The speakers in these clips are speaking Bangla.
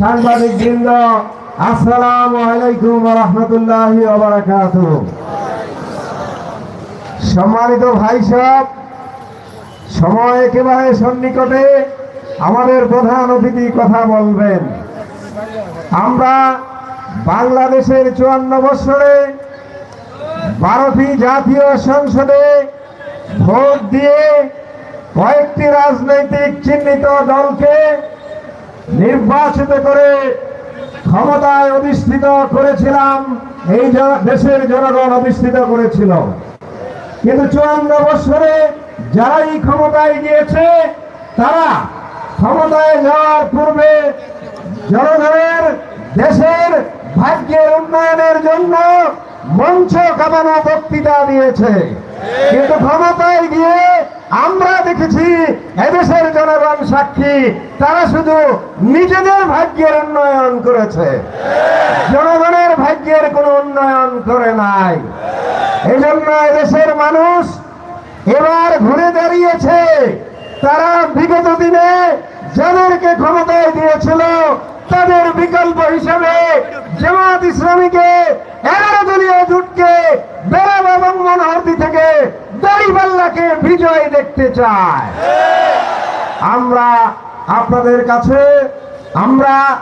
সাংবাদিক সম্মানিত ভাই সব সময় একেবারে সন্নিকটে আমাদের প্রধান অতিথি কথা বলবেন। আমরা বাংলাদেশের চুয়ান্ন বছরে ভারতীয় জাতীয় সংসদে ভোট দিয়ে কয়েকটি রাজনৈতিক চিহ্নিত দলকে নির্বাচিত করে ক্ষমতায় অধিষ্ঠিত করেছিলাম, এই দেশের জনগণ অধিষ্ঠিত করেছিল। কিন্তু চুয়ান্ন বছরে যারাই ক্ষমতায় গিয়েছে, তারা ক্ষমতায় যাওয়ার পূর্বে জনগণের, দেশের ভাগ্যের উন্নয়নের জন্য মঞ্চ কামানো বক্তৃতা দিয়েছে। কিন্তু ক্ষমতায় গিয়ে দেখেছি, এদেশের জনগণ সাক্ষী, তারা শুধু নিজেদের ভাগ্যের উন্নয়ন করেছে। জনগণের ভাগ্যের কোনো উন্নয়ন করে নাই। এই জন্য এদেশের মানুষ এবার ঘুরে দাঁড়িয়েছে। তারা বিগত দিনে যাদেরকে ক্ষমতায় দিয়েছিল, তাদের বিকল্প হিসেবে জামাত ইসলামীকে এগারো দলীয় জোটকে বেরাব এবং মনোহরদি থেকে বিজয় দেখতে চায়। আমরা আপনাদের কাছে, আমরা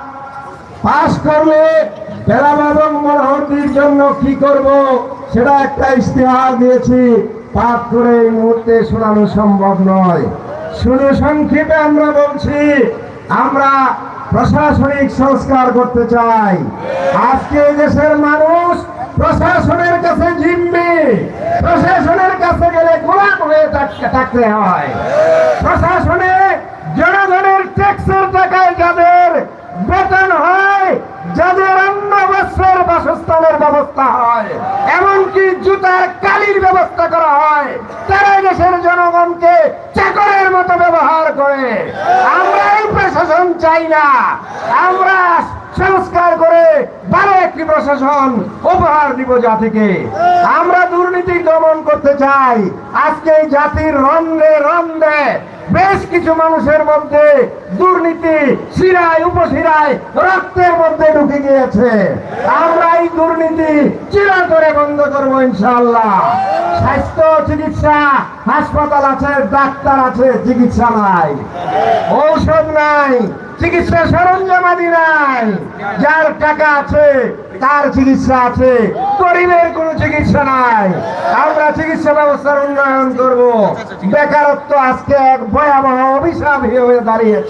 পাশ করলে বেলাম জন্য কি করব সেটা একটা ইশতেহার দিয়েছি। পাঠ করে এই মুহূর্তে শোনানো সম্ভব নয়। শুধু সংক্ষেপে আমরা বলছি, আমরা প্রশাসনিক সংস্কার করতে চাই। আজকে দেশের মানুষ প্রশাসনের কাছে জিম্মি প্রশাসনের কাছে গেলে গোলাম হয়ে থাক- থাকতে হয়। প্রশাসনে জনগণের ট্যাক্সের টাকায় যাদের বেতন হয়, যাদের অন্য বস্ত্রের বাসস্থানের ব্যবস্থা হয়, এমনকি জুতার কালির ব্যবস্থা করা হয় তারা দেশের জনগণকে চাকরের মতো ব্যবহার করে। আমরা এই প্রশাসন চাই না। আমরা সংস্কার করে একটি প্রশাসন উপহার দিব জাতিকে। আমরা দুর্নীতি দমন করতে চাই। আজকে এই জাতির রন্ধে রন্ধে বেশ কিছু মানুষের মধ্যে দুর্নীতি শিরায়, উপশিরায় রক্তের মধ্যে ঢুকে গিয়েছে। আমরা এই দুর্নীতি চিরাতরে বন্ধ করব ইনশাআল্লাহ। স্বাস্থ্য চিকিৎসা, হাসপাতাল আছে, ডাক্তার আছে, চিকিৎসা নাই। ঔষধ নাই, চিকিৎসা সরঞ্জামাদি নাই। যার টাকা আছে, তার চিকিৎসা আছে। গরিবের কোনো চিকিৎসা নাই। আমরা চিকিৎসা ব্যবস্থার উন্নয়ন করব। বেকারত্ব আজকে এক ভয়াবহ অভিশাপ হয়ে দাঁড়িয়েছে।